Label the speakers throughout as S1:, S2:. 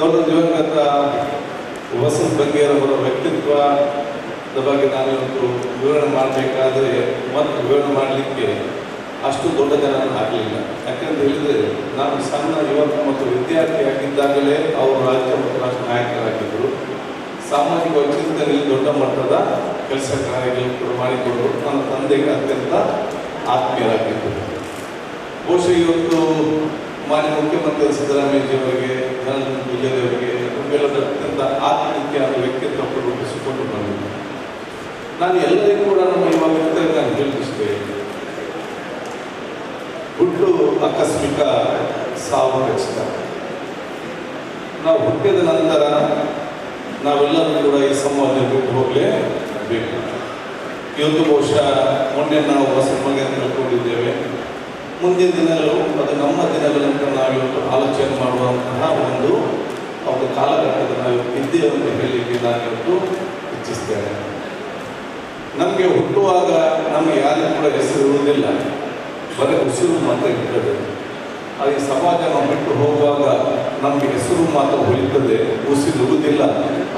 S1: ದೊಡ್ಡ ದಿವಂಗತ ವಸಂತ ಬಗ್ಗೆಯವರ ವ್ಯಕ್ತಿತ್ವದ ಬಗ್ಗೆ ನಾನು ಇವತ್ತು ವಿವರಣೆ ಮಾಡಬೇಕಾದ್ರೆ ಮತ್ತು ವಿವರಣೆ ಮಾಡಲಿಕ್ಕೆ ಅಷ್ಟು ದೊಡ್ಡ ಜನ ಆಗಲಿಲ್ಲ ಯಾಕಂತ ಹೇಳಿದರೆ, ನಾನು ಸಣ್ಣ ಯುವಕ ಮತ್ತು ವಿದ್ಯಾರ್ಥಿಯಾಗಿದ್ದಾಗಲೇ ಅವರು ರಾಜ್ಯ ಮತ್ತು ರಾಷ್ಟ್ರ ನಾಯಕರಾಗಿದ್ದರು. ಸಾಮಾಜಿಕ ಚಿಂತನೆಯಲ್ಲಿ ದೊಡ್ಡ ಮಟ್ಟದ ಕೆಲಸ ಕಾರ್ಯಗಳು ಕೂಡ ಮಾಡಿಕೊಂಡು ನನ್ನ ತಂದೆಗೆ ಅತ್ಯಂತ ಆತ್ಮೀಯರಾಗಿದ್ದರು. ಬಹುಶಃ ಇವತ್ತು ಮಾನ್ಯ ಮುಖ್ಯಮಂತ್ರಿ ಸಿದ್ದರಾಮಯ್ಯಜಿಯವರಿಗೆ ವಿಜಯದೇವರಿಗೆ ನಮಗೆಲ್ಲದ ಅತ್ಯಂತ ಆತ್ಮೀಯತೆಯಾದ ವ್ಯಕ್ತಿತ್ವ ರೂಪಿಸಿಕೊಂಡು ಬಂದಿದ್ದೆ ನಾನು ಎಲ್ಲರಿಗೂ ಕೂಡ ನಮ್ಮ ಇವಾಗ ನಾನು ಹೇಳಿಸ್ತೇನೆ ಹುಟ್ಟು ಆಕಸ್ಮಿಕ ಸಾವು ಖಚಿತ. ನಾವು ಹುಟ್ಟಿದ ನಂತರ ನಾವೆಲ್ಲರೂ ಕೂಡ ಈ ಸಮಾಜ ಬಿಟ್ಟು ಹೋಗಲೇಬೇಕು ಇವತ್ತು ಬಹುಶಃ ಮೊನ್ನೆ ನಾವು ಹೊಸ ಅಂತ ತಿಳ್ಕೊಂಡಿದ್ದೇವೆ. ಮುಂದಿನ ದಿನಗಳು ಅದು ನಮ್ಮ ದಿನಗಳಂತ ನಾವಿವತ್ತು ಆಲೋಚನೆ ಮಾಡುವಂತಹ ಒಂದು ಒಂದು ಕಾಲಘಟ್ಟದ ನಾವು ಇದ್ದೇವೆ ಅಂತ ಹೇಳಲಿಕ್ಕೆ ನಾವಿವತ್ತು ಇಚ್ಛಿಸ್ತೇನೆ. ನಮಗೆ ಹುಟ್ಟುವಾಗ ನಮಗೆ ಯಾರಿಗೂ ಕೂಡ ಹೆಸರು ಇರುವುದಿಲ್ಲ ಬರೀ ಉಸಿರು ಮಾತ್ರ ಇರ್ತದೆ. ಈ ಸಮಾಜ ನಾವು ಬಿಟ್ಟು ಹೋಗುವಾಗ ನಮಗೆ ಹೆಸರು ಮಾತ್ರ ಉಳಿತದೆ. ಉಸಿರುವುದಿಲ್ಲ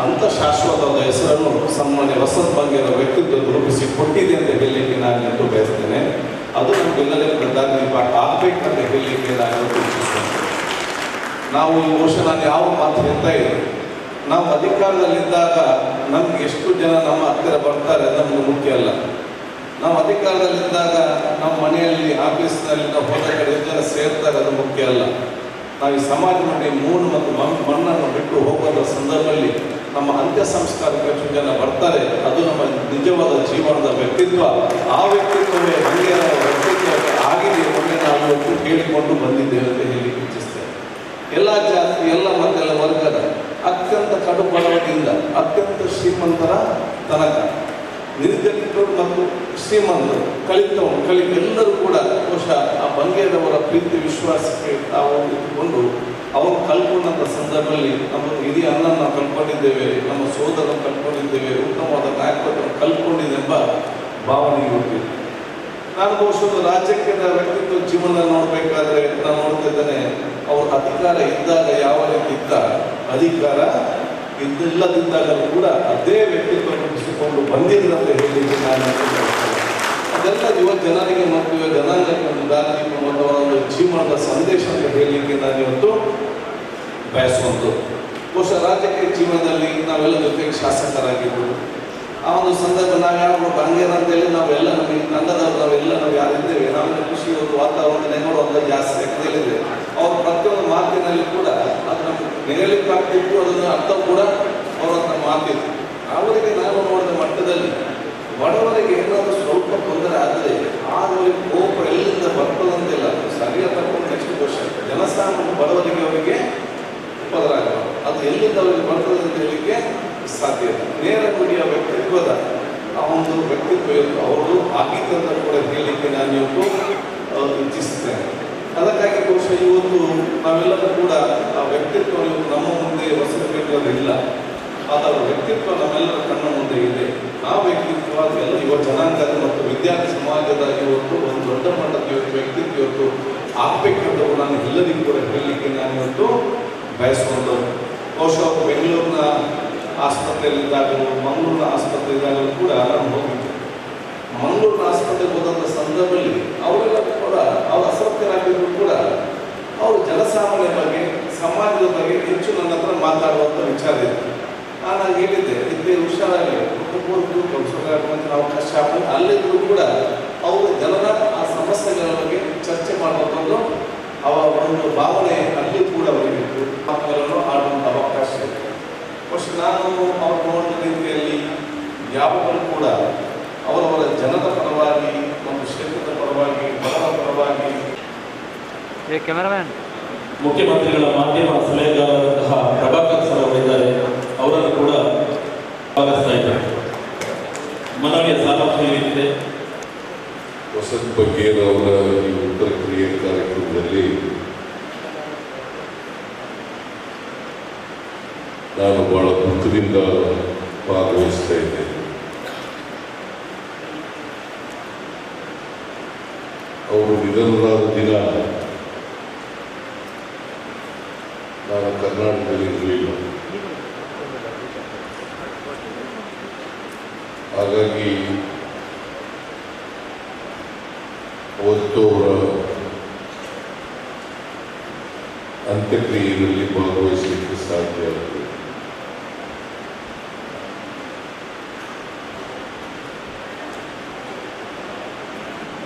S1: ಅಂತ ಶಾಶ್ವತವಾದ ಹೆಸರನ್ನು ಸನ್ಮಾನ್ಯ ವಸಂತ ಬಂಗೇರ ವ್ಯಕ್ತಿತ್ವ ರೂಪಿಸಿ ಕೊಟ್ಟಿದೆ ಅಂತ ಹೇಳಲಿಕ್ಕೆ ನಾನು ಬಯಸ್ತೇನೆ. ಅದು ನಮಗೆಲ್ಲರಿಗೂ ಪ್ರಧಾನಿ ಪಾಠ ಆಗಬೇಕಂತ ಹೇಳಲಿಕ್ಕೆ ನಾನು ನಾವು ಈ ವರ್ಷ ನಾನು ಯಾವ ಮಾತು ಹೇಳ್ತಾ ಇದ್ದೀನಿ ನಾವು ಅಧಿಕಾರದಲ್ಲಿದ್ದಾಗ ನಮ್ಗೆ ಎಷ್ಟು ಜನ ನಮ್ಮ ಹತ್ತಿರ ಬರ್ತಾರೆ ನಮ್ಗೆ ಮುಖ್ಯ ಅಲ್ಲ. ನಾವು ಅಧಿಕಾರದಲ್ಲಿದ್ದಾಗ ನಮ್ಮ ಮನೆಯಲ್ಲಿ, ಆಫೀಸ್ನಲ್ಲಿ ನಾವು ಹೋದ ಕಡೆ ಜನ ಸೇರ್ತಾರೆ ಅದು ಮುಖ್ಯ ಅಲ್ಲ. ನಾವು ಈ ಸಮಾಜದಲ್ಲಿ ಮೂರು ಮತ್ತು ಮಣ್- ಮಣ್ಣನ್ನು ಬಿಟ್ಟು ಹೋಗುವಂಥ ಸಂದರ್ಭದಲ್ಲಿ ನಮ್ಮ ಅಂತ್ಯ ಸಂಸ್ಕಾರಕ್ಕೆ ಜನ ಬರ್ತಾರೆ, ಅದು ನಮ್ಮ ನಿಜವಾದ ಜೀವನದ ವ್ಯಕ್ತಿತ್ವ. ಆ ವ್ಯಕ್ತಿತ್ವವೇ ಹಂಗೆ ವ್ಯಕ್ತಿತ್ವ ಆಗಿದೆ ಮೊನ್ನೆ ನಾವು ಇವತ್ತು ಕೇಳಿಕೊಂಡು ಬಂದಿದ್ದೇವೆ ಅಂತ ಹೇಳಿ ಇಚ್ಛಿಸ್ತೇನೆ. ಎಲ್ಲ ಜಾತಿ, ಎಲ್ಲ ಮತ್ತೆಲ್ಲ ವರ್ಗದ ಅತ್ಯಂತ ಕಡು ಬಡವನಿಂದ ಅತ್ಯಂತ ಶ್ರೀಮಂತರ ತನಕ ನಿರ್ಗತಿಕರು ಮತ್ತು ಶ್ರೀಮಂತರು ಕಲಿತವರು ಕಲಿತ ಎಲ್ಲರೂ ಕೂಡ ಬಹುಶಃ ಆ ಬಂಗೇರವರ ಪ್ರೀತಿ, ವಿಶ್ವಾಸಕ್ಕೆ ತಾವು ಇಟ್ಟುಕೊಂಡು ಅವರು ಕಲ್ಕೊಂಡಂಥ ಸಂದರ್ಭದಲ್ಲಿ ನಮ್ಮ ಹಿರಿಯ ಅನ್ನ ಕಲ್ಕೊಂಡಿದ್ದೇವೆ ನಮ್ಮ ಸೋದರ ಕಲ್ಕೊಂಡಿದ್ದೇವೆ ಉತ್ತಮವಾದ ನಾಯಕತ್ವವನ್ನು ಎಂಬ ಭಾವನೆ ಇರುತ್ತೆ ನಾನು ಬಹುಶಃ ರಾಜ್ಯಕ್ಕೆ ವ್ಯಕ್ತಿತ್ವ ಜೀವನ ನೋಡಬೇಕಾದ್ರೆ ನಾನು ನೋಡ್ತಾ ಇದ್ದೇನೆ, ಅವ್ರ ಅಧಿಕಾರ ಇದ್ದಾಗ ಯಾವ ರೀತಿ ಇದ್ದ? ಅಧಿಕಾರ ಇದ್ದಿಲ್ಲದಿದ್ದಾಗಲೂ ಕೂಡ ಅದೇ ವ್ಯಕ್ತಿತ್ವ ರೂಪಿಸಿಕೊಂಡು ಬಂದಿದ್ದಂತೆ ಹೇಳಲಿಕ್ಕೆ ನಾನು ಅದೆಲ್ಲ ಯುವ ಜನರಿಗೆ ಮತ್ತು ಯುವ ಜನಾಂಗಕ್ಕೆ ಒಂದು ದಾರಿದೀಪ ಮತ್ತು ಅವರ ಒಂದು ಜೀವನದ ಸಂದೇಶ ಹೇಳಲಿಕ್ಕೆ ನಾನು ಇವತ್ತು ಬಯಸುವಂಥದ್ದು. ಬಹುಶಃ ರಾಜಕೀಯ ಜೀವನದಲ್ಲಿ ನಾವೆಲ್ಲ ಜೊತೆಗೆ ಶಾಸಕರಾಗಿರ್ಬೋದು ಆ ಒಂದು ಸಂದರ್ಭ ನಾವು ಅಂತೇಳಿ ನಾವೆಲ್ಲ ನಮಗೆ ತಂಡದವರು ನಾವೆಲ್ಲ ನಾವು ಯಾರಿದ್ದೇವೆ? ನಮಗೆ ಖುಷಿ ಒಂದು ವಾತಾವರಣ ನೆನಪುವಂಥ ಜಾಸ್ತಿ ಯಾಕಂದ್ರೆ ಅವ್ರ ಪ್ರತಿಯೊಂದು ಮಾತಿನಲ್ಲಿ ಕೂಡ ಅದನ್ನು ನಮಗೆ ನೆರಳಿಕ್ಕೆ ಆಗ್ತಿತ್ತು ಅದನ್ನು ಅರ್ಥ ಕೂಡ ಅವರ ಮಾತಿತ್ತು. ಅವರಿಗೆ ನಾನು ನೋಡಿದ ಮಟ್ಟದಲ್ಲಿ ಬಡವರಿಗೆ ಆದವರಿಗೆ ಕೋಪ ಎಲ್ಲಿಂದ ಬರ್ತದಂತಿಲ್ಲ ಸರಿಯಾದ ತಕ್ಕೊಂಡು ನೆಕ್ಸ್ಟ್ ಕ್ವಶನ್ ಜನಸಾಮಾನ್ಯ ಬಡವರಿಗೆ ಅವರಿಗೆ ಉಪದ್ರ ಅದು ಎಲ್ಲಿಂದ ಅವರಿಗೆ ಬರ್ತದೆ ಅಂತ ಹೇಳಲಿಕ್ಕೆ ಸಾಧ್ಯ ಇಲ್ಲ. ನೇರ ನುಡಿಯ ವ್ಯಕ್ತಿತ್ವದ ಆ ಒಂದು ವ್ಯಕ್ತಿತ್ವ ಇವತ್ತು ಅವರು ಆಗಿದ್ದಂತ ಕೂಡ ಹೇಳಲಿಕ್ಕೆ ನಾನು ಇವತ್ತು ಇಚ್ಛಿಸುತ್ತೇನೆ. ಅದಕ್ಕಾಗಿ ಬಹುಶಃ ಇವತ್ತು ನಾವೆಲ್ಲರೂ ಕೂಡ ಆ ವ್ಯಕ್ತಿತ್ವ ನಮ್ಮ ಮುಂದೆ ಹೊಸಬೇಕಾದ್ರಿಲ್ಲ ಅದರ ವ್ಯಕ್ತಿತ್ವ ನಮ್ಮೆಲ್ಲರ ಕಣ್ಣ ಮುಂದೆ ಇದೆ. ಆ ವ್ಯಕ್ತಿತ್ವ ಎಲ್ಲ ಯುವ ಜನಾಂಗದ ಮತ್ತು ವಿದ್ಯಾರ್ಥಿ ಇವತ್ತು ಒಂದು ದೊಡ್ಡ ಮಟ್ಟದ ಇವತ್ತು ವ್ಯಕ್ತಿತ್ವ ಇವತ್ತು ಆಗ್ಬೇಕಂತ ನಾನು ಎಲ್ಲರಿಗೂ ಕೂಡ ಹೇಳಲಿಕ್ಕೆ ನಾನು ಇವತ್ತು ಬಯಸ್ಕೊಂಡು, ಬಹುಶಃ ಬೆಂಗಳೂರಿನ ಆಸ್ಪತ್ರೆಯಲ್ಲಿದ್ದಾಗಲೂ, ಮಂಗಳೂರಿನ ಆಸ್ಪತ್ರೆಯಲ್ಲಾಗಲೂ ಕೂಡ ನಾನು ಹೋಗಿದ್ದೆ. ಮಂಗಳೂರಿನ ಆಸ್ಪತ್ರೆಗೆ ಹೋದಂಥ ಸಂದರ್ಭದಲ್ಲಿ ಅವರೆಲ್ಲ ಕೂಡ ಅವ್ರು ಅಸತ್ಯರಾಗಿದ್ರು ಕೂಡ ಅವರು ಜನಸಾಮಾನ್ಯ ಬಗ್ಗೆ, ಸಮಾಜದ ಬಗ್ಗೆ ಹೆಚ್ಚು ನನ್ನ ಹತ್ರ ಮಾತಾಡುವಂಥ ವಿಚಾರ ಇದೆ ನಾನು ಹೇಳಿದ್ದೆ, ಇದ್ದೇ ಹುಷಾರಾಗಲಿ ಕುಟುಂಬದ್ದು ಮಂದಿರ ಅವಕಾಶ ಅಲ್ಲಿದ್ದರೂ ಕೂಡ ಅವರು ಜನರ ಆ ಸಮಸ್ಯೆಗಳ ಬಗ್ಗೆ ಚರ್ಚೆ ಮಾಡುವಂಥದ್ದು ಅವರ ಒಂದು ಭಾವನೆ ಅಲ್ಲಿ ಕೂಡ ಬರಬೇಕು ಮಕ್ಕಳನ್ನು ಆಡುವಂಥ ಅವಕಾಶ ಫಸ್ಟ್ ನಾನು ಅವರು ನೋಡಿದ ರೀತಿಯಲ್ಲಿ ಯಾವಾಗಲೂ ಕೂಡ ಅವರವರ ಜನರ ಪರವಾಗಿ ಒಂದು ಕ್ಷೇತ್ರದ ಪರವಾಗಿ ಬಡವರ ಪರವಾಗಿ
S2: ಮುಖ್ಯಮಂತ್ರಿಗಳ ಮಾಧ್ಯಮ ಸಲಹೆಗಾರರಂತಹ ಪ್ರಭಾಕರ್ ಸರ್ ಅವರಿದ್ದಾರೆ ಅವರನ್ನು ಕೂಡ ಸ್ವಾಗತಿಸ್ತಾ ಇದ್ದಾರೆ ಮನವಿಯ ಸಾರಾಂಶ ಏನಿದೆ?
S3: ವಸಂತ್ ಅವರ ಈ ಉತ್ತರ ಕ್ರಿಯೆ ಕಾರ್ಯಕ್ರಮದಲ್ಲಿ ನಾನು ಬಹಳ ದುಃಖದಿಂದ ಭಾಗವಹಿಸ್ತಾ ಇದ್ದೇನೆ. ಅವರು ನಿಧನರಾದ ದಿನ ನಾನು ಕರ್ನಾಟಕದಲ್ಲಿ ಇರಲಿಲ್ಲ ಹಾಗಾಗಿ ಅವತ್ತು ಅವರ ಅಂತ್ಯಕ್ರಿಯೆಯಲ್ಲಿ ಭಾಗವಹಿಸಲಿಕ್ಕೆ ಸಾಧ್ಯ ಆಗುತ್ತೆ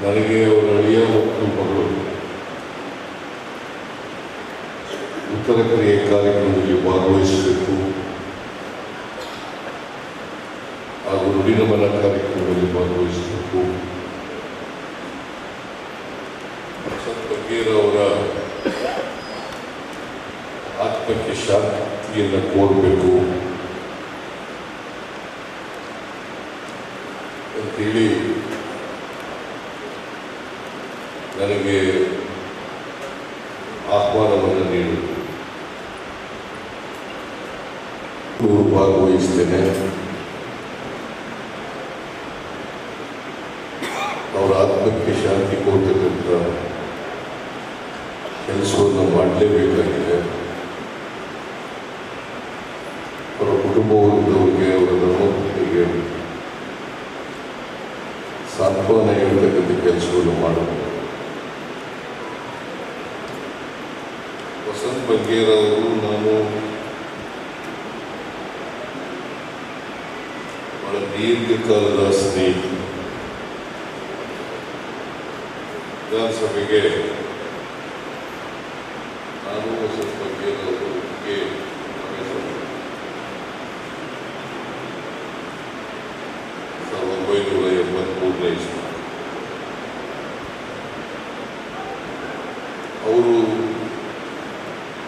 S3: ನನಗೆ ಅವರ ಅಳಿಯ ಮತ್ತು ಮಗಳು. ಉತ್ತರ ಕ್ರಿಯೆ ಕಾರ್ಯಕ್ರಮದಲ್ಲಿ ಭಾಗವಹಿಸಬೇಕು. ಹಾಗೂ ನುಡಿನಮನ ಕಾರ್ಯಕ್ರಮದಲ್ಲಿ ಭಾಗವಹಿಸಬೇಕು. ವಸಂತ ಬಗ್ಗೇರವರ ಆತ್ಮಕ್ಕೆ ಶಾಂತಿಯನ್ನು ಕೋರಬೇಕು ಅಂತೇಳಿ ನನಗೆ ಆಹ್ವಾನವನ್ನು ನೀಡಿದರು ಭಾಗವಹಿಸ್ತೇನೆ ಅವರ ಆತ್ಮಕ್ಕೆ ಶಾಂತಿ ಕೊಡ್ತಕ್ಕಂಥ ಕೆಲಸವನ್ನು ಮಾಡಲೇಬೇಕಾಗಿದೆ ಅವರ ಕುಟುಂಬವರ್ಗದವರಿಗೆ ಅವರ ಧರ್ಮಪತ್ನಿಗೆ ಸಾಂತ್ವನ ಹೇಳ್ತಕ್ಕಂಥ ಕೆಲಸವನ್ನು ಮಾಡಬೇಕು ವಸಂತ್ ಬಗ್ಗೇರವರು ನಾನು ಬಹಳ ದೀರ್ಘಕಾಲದ ಸ್ನೇಹಿತ ವಿಧಾನಸಭೆಗೆ ನಾನು ವಸಂತ್ ಬಗ್ಗೇರವರಿಗೆ ಪ್ರವೇಶ ಮಾಡಿದೆ. ಸಾವಿರದ ಒಂಬೈನೂರ ಎಂಬತ್ಮೂರನೇ ಇಸ್ವಿ ಅವರು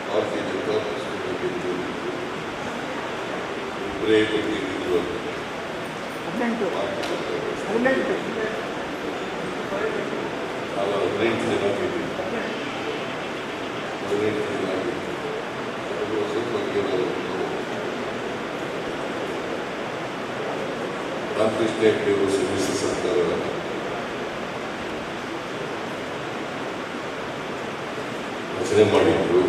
S3: ಭಾರತೀಯ ಜನತಾ ಪಕ್ಷಕ್ಕೆ ಇಬ್ಬರೇ ಬಂದಿದ್ದರು ಅಲ್ಲ ಹದಿನೆಂಟು ಜನ ಆಗಿದ್ದೀವಿ ಹದಿನೆಂಟು ಜನ ಆಗಿದ್ದೀವಿ ಅದು ಸ್ವಲ್ಪ ರಾಮಕೃಷ್ಣ ಹೆಗ್ಡೆಯವರು ಸಮ್ಮಿಶ್ರ ಸರ್ಕಾರ ರಚನೆ ಮಾಡಿದ್ರು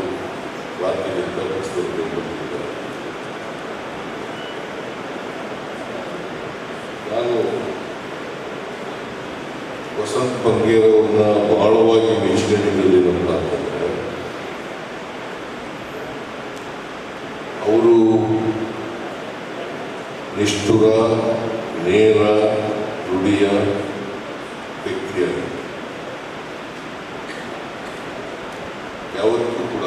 S3: ಭಾರತೀಯ ಜನತಾ ಪಕ್ಷದವರು ಬಂದಿದ್ದಾರೆ ನಾನು ವಸಂತ್ ಬಂಗೇರವ್ರನ್ನ ಬಹಳವಾಗಿ ಮೆಚ್ಚಿಕೊಂಡಿದ್ದಲ್ಲಿ ನಮ್ಮ ಅವರು ನಿಷ್ಠುರ, ನೇರ ನುಡಿಯ ವ್ಯಕ್ತಿಯ ಯಾವತ್ತೂ ಕೂಡ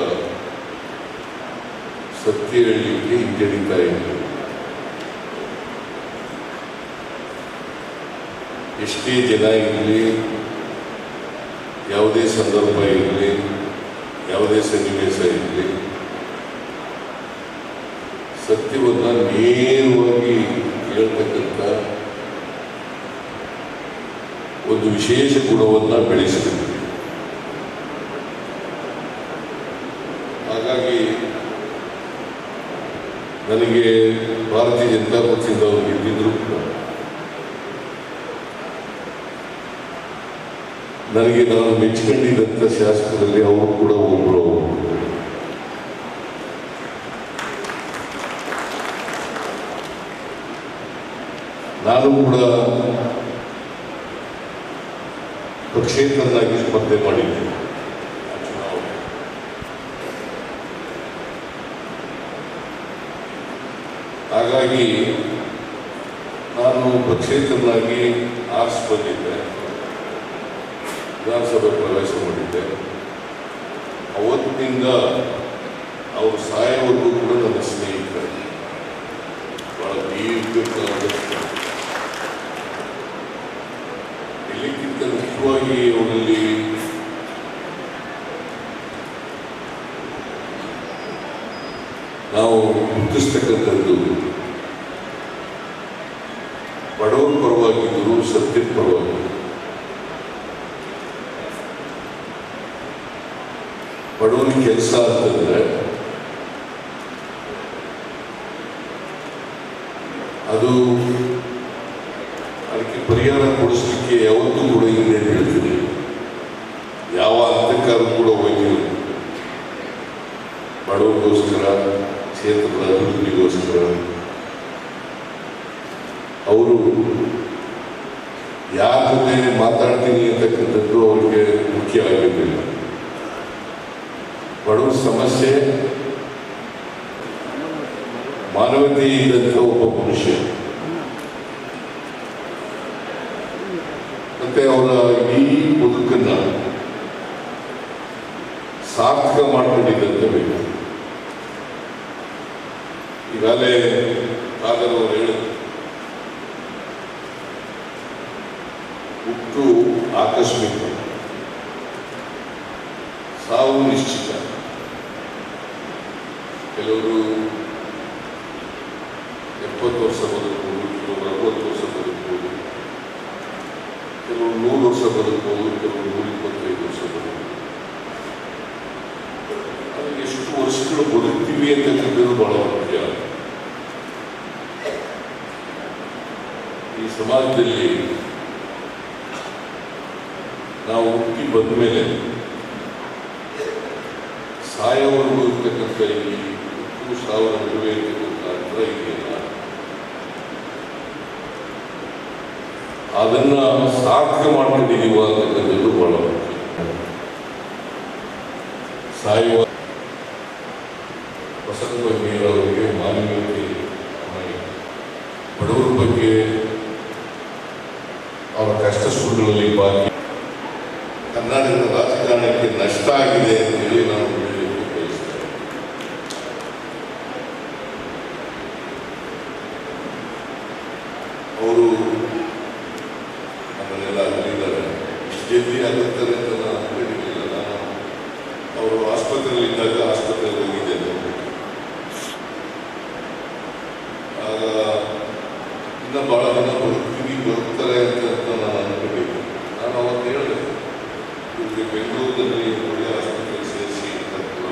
S3: ಸತ್ಯ ಹೇಳಲಿಕ್ಕೆ ಹಿಂಜರಿತಾ ಇದ್ರು ಎಷ್ಟೇ ಜನ ಇರಲಿ ಯಾವುದೇ ಸಂದರ್ಭ ಇರಲಿ, ಯಾವುದೇ ಸನ್ನಿವೇಶ ಇರಲಿ, ಸತ್ಯವನ್ನು ನೇರವಾಗಿ ಹೇಳ್ತಕ್ಕಂಥ ಒಂದು ವಿಶೇಷ ಗುಣವನ್ನು ಬೆಳೆಸಿದ್ದೀವಿ. ಹಾಗಾಗಿ ನನಗೆ ಭಾರತೀಯ ಜನತಾ ಪಕ್ಷದಿಂದ ಕೂಡ. ನನಗೆ ನಾನು ಮೆಚ್ಚಿಕೊಂಡಿದ್ದಂಥ ಶಾಸಕರಲ್ಲಿ ಅವರು ಕೂಡ ಒಬ್ಬರು ನಾನು ಕೂಡ ಪಕ್ಷೇತರನಾಗಿ ಸ್ಪರ್ಧೆ ಮಾಡಿದ್ದೆ. ಹಾಗಾಗಿ ನಾನು ಪಕ್ಷೇತರನಾಗಿ ಆರ್ಸ್ ವಿಧಾನಸಭೆ ಪ್ರವೇಶ ಮಾಡಿದ್ದೆ ಅವತ್ತಿನಿಂದ ಅವರು ಸಾಯವರೆಗೂ ಕೂಡ ನನ್ನ ಸ್ನೇಹಿತರು ಬಹಳ ದೀರ್ಘಕಾಲದ. ಎಲ್ಲಕ್ಕಿಂತ ಮುಖ್ಯವಾಗಿ ಅವರಲ್ಲಿ ನಾವು ಗುರುತಿಸ್ತಕ್ಕಂಥದ್ದು ಬಡವರ ಪರವಾಗಿದ್ದರು ಸತ್ಯದ ಪರವಾಗಿದ್ದರು ಬಡವರಿಗೆ ಕೆಲಸ ಅಂತಂದ್ರೆ ಅದು ಅದಕ್ಕೆ ಪರಿಹಾರ ಕೊಡಿಸ್ಲಿಕ್ಕೆ ಯಾವತ್ತೂ ಕೂಡ ಹಿಂದೆ ಹೇಳ್ತೀನಿ. ಯಾವ ಹಂತಕ್ಕಾದ್ರೂ ಕೂಡ ಹೋಗಿಲ್ಲ. ಬಡವರಿಗೋಸ್ಕರ, ಕ್ಷೇತ್ರದ ಅಭಿವೃದ್ಧಿಗೋಸ್ಕರ. ಅವರು ಯಾರ ಜೊತೆ ಮಾತಾಡ್ತೀನಿ ಅಂತಕ್ಕಂಥದ್ದು ಅವ್ರಿಗೆ ಮುಖ್ಯ ಆಗಿರಲಿಲ್ಲ ಬಡವರ ಸಮಸ್ಯೆ, ಮಾನವತೆ ಇದ್ದಂಥ ಒಬ್ಬ ಮನುಷ್ಯ. ಮತ್ತೆ ಅವರ ಈ ಬದುಕನ್ನ ಸಾರ್ಥಕ ಮಾಡ್ಕೊಂಡಿದ್ದಂಥ ವ್ಯಕ್ತಿ ಈಗಾಗಲೇ ಆದರೂ ಅವರು ಹೇಳಿದ್ರು. ಹುಟ್ಟು ಆಕಸ್ಮಿಕ. ಸಾವು ನಿಶ್ಚಿತ. ಕೆಲವರು ಎಪ್ಪತ್ತು ವರ್ಷ ಬದುಕಬಹುದು ಕೆಲವರು ಅರವತ್ತು ವರ್ಷ ಬದುಕಬಹುದು ಕೆಲವರು ನೂರು ವರ್ಷ ಬದುಕಬಹುದು ಕೆಲವರು ನೂರ ಇಪ್ಪತ್ತೈದು ವರ್ಷ ಬದುಕಬಹುದು ಅದು ಎಷ್ಟು ವರ್ಷಗಳು ಬದುಕ್ತೀವಿ ಅಂತಕ್ಕಂಥದ್ದು ಬಹಳ ಮುಖ್ಯ. ಈ ಸಮಾಜದಲ್ಲಿ ನಾವು ಹುಟ್ಟಿ ಬಂದ ಮೇಲೆ ಸಾಯವರೆಗೂ ಇರ್ತಕ್ಕಂಥ ಈ ಹುಟ್ಟು ಸಾವಿರ ನಡುವೆ ಇರ್ತಕ್ಕಂಥ ಅಂತರ ಇದೆಯಲ್ಲ ಅದನ್ನ ಸಾರ್ಥಕ ಮಾಡ್ಕೊಂಡಿದೀವ ಅಂತಕ್ಕಂಥದ್ದು ಬಹಳ ಸಾಯುವ ವಸಂತ ಬಗ್ಗೆಯವರಿಗೆ ಮಾನವೀಯತೆ ಬಡವರ ಬಗ್ಗೆ ಅವರ ಕಷ್ಟ ಸುಳ್ಳುಗಳಲ್ಲಿ ಬಾಗಿ ಕರ್ನಾಟಕದ ರಾಜಕಾರಣಕ್ಕೆ ನಷ್ಟ ಆಗಿದೆ ಅಂತ ಹೇಳಿ ನಾನು ಹೇಳಲಿಕ್ಕೆ ಬಯಸ್ತೇನೆ ಅವರು ನಮ್ಮನ್ನೆಲ್ಲ ಅಲ್ಲಿದ್ದಾರೆ ಇಷ್ಟು ಜಲ್ದಿ ಆಗುತ್ತಾರೆ ಅಂತ ನಾನು ಅನ್ಕೊಂಡಿರ್ಲಿಲ್ಲ ನಾನು ಅವರು ಆಸ್ಪತ್ರೆಯಲ್ಲಿದ್ದಾಗ ಆಸ್ಪತ್ರೆಗೆ ಹೋಗಿದ್ದೆ ನೋಡ್ಲಿಕ್ಕೆ. ಆಗ ಇನ್ನ ಬಹಳ ಜನ ಬದುಕ್ತೀವಿ ಬದುಕ್ತಾರೆ ಅಂತ ಅಂತ ನಾನು ಅನ್ಕೊಂಡಿದ್ದೆ ನಾನು ಅವತ್ತು ಹೇಳಿದೆ ಇವ್ರಿಗೆ ಬೆಂಗಳೂರಿನಲ್ಲಿ ಒಳ್ಳೆಯ ಆಸ್ಪತ್ರೆಗೆ ಸೇರಿಸಿ ಅಂತ ಕೂಡ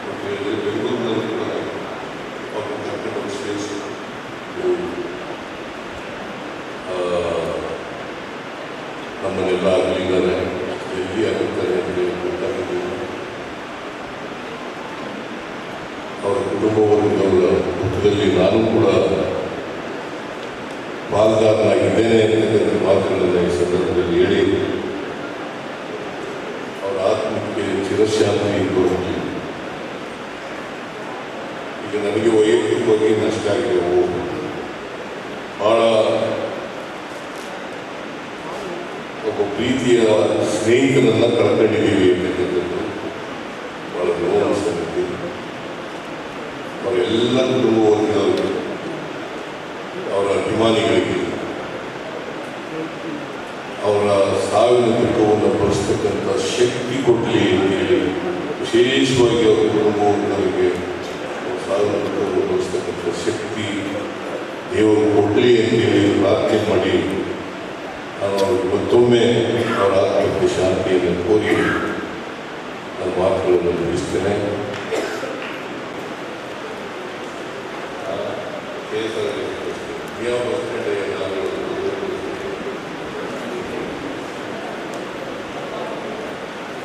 S3: ಅವ್ರು ಹೇಳಿದ್ರೆ ಬೆಂಗಳೂರಿನಲ್ಲಿ ಕೂಡ ಅವ್ರನ್ನ ಕರ್ಕೊಂಡು ಸೇರಿಸಿ ಆ, ನಮ್ಮನ್ನೆಲ್ಲ ಅಲ್ಲಿದ್ದಾರೆ ಎಲ್ಲಿ ಆಗುತ್ತಾರೆ ಅಂತ ಹೇಳಿ ಗೊತ್ತಾಗಿದೆ ಅವರ ಕುಟುಂಬ ದುಃಖದಲ್ಲಿ ನಾನು ಕೂಡ ಪಾಲ್ಗಾರನಾಗಿದ್ದೇನೆ ಅಂತಕ್ಕಂಥ ಮಾತುಗಳನ್ನು ಈ ಸಂದರ್ಭದಲ್ಲಿ ಹೇಳಿ, ಅವರ ಆತ್ಮಕ್ಕೆ ಚಿರಶಾಂತಿ ಕೊರಲಿ ಈಗ ನನಗೆ ವೈಯಕ್ತಿಕವಾಗಿ ನಷ್ಟ ಆಗಿದೆ, ಓ. ಬಹಳ ಒಬ್ಬ ಪ್ರೀತಿಯ ಸ್ನೇಹಿತನನ್ನ ಕಳ್ಕೊಂಡಿದ್ದೀವಿ ಅಂತಕ್ಕಂಥದ್ದು ಬಹಳ ನೋವು ಸಂಗತಿ ಅವರೆಲ್ಲ ಕುಟುಂಬ ವರ್ಗದವರು ಅವರ ಅಭಿಮಾನಿಗಳಿಗೆ ಅವರ ಸಾವಿನ ದುಃಖವನ್ನು ಬಳಸ್ತಕ್ಕಂಥ ಶಕ್ತಿ ಕೊಡಲಿ ಅಂತೇಳಿ ವಿಶೇಷವಾಗಿ ಅವರ ಕುಟುಂಬ ವರ್ಗದವರಿಗೆ ಅವ್ರ ಸಾವಿನ ದುಃಖವನ್ನು ಬಳಸ್ತಕ್ಕಂಥ ಶಕ್ತಿ ದೇವರು ಕೊಡಲಿ ಅಂತೇಳಿ ಪ್ರಾರ್ಥನೆ ಮಾಡಿ ನಾನು ಮತ್ತೊಮ್ಮೆ ಅವರ ಆತ್ಮಕ್ಕೆ ಶಾಂತಿಯನ್ನು ಕೋರಿ ನನ್ನ ಮಾತುಗಳನ್ನು ಮುಗಿಸ್ತೇನೆ ಆ,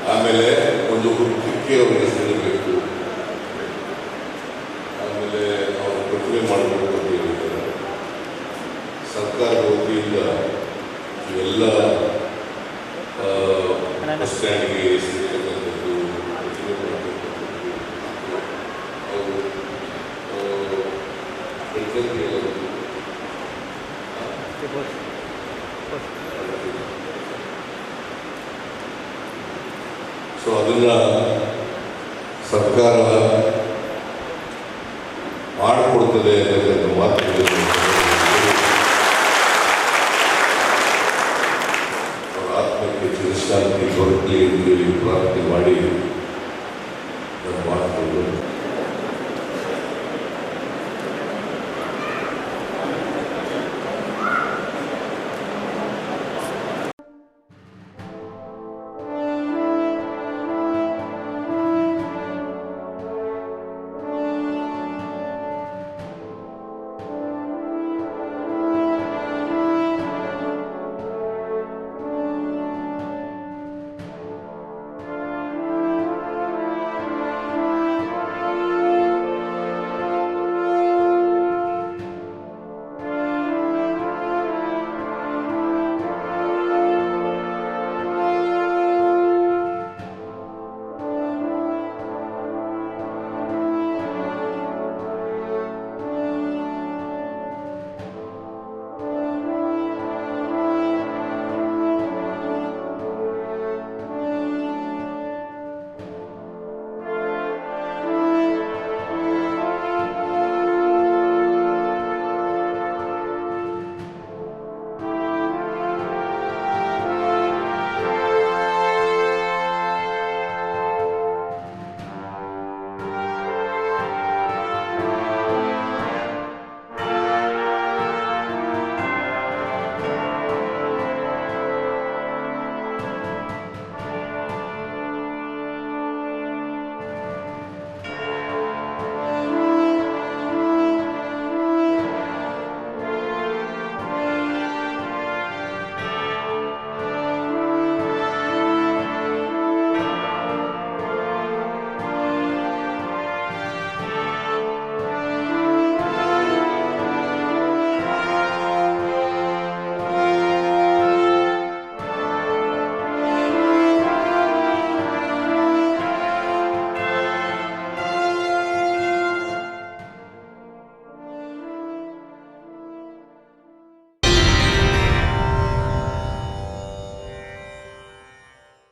S3: ಆಮೇಲೆ ಒಂದು ಹುಡುಕಕ್ಕೆ ಅವರಿಗೆ ಸಿಗಬೇಕು ಆಮೇಲೆ ಅವರು ಪ್ರತಿಮೆ ಮಾಡಬೇಕು ಅಂತ. ಹೇಳಿದ್ದಾರೆ ಸರ್ಕಾರದ ವತಿಯಿಂದ ಇವೆಲ್ಲ ಬಸ್ ಸ್ಟ್ಯಾಂಡ್ಗೆ ಸೇರ್ತಕ್ಕಂಥದ್ದು ಪ್ರತಿಮೆ ಮಾಡತಕ್ಕಂಥದ್ದು ಅವರು ಬೆಳಗ್ಗೆ ಅದನ್ನ ಸರ್ಕಾರ ಮಾಡಿಕೊಡ್ತದೆ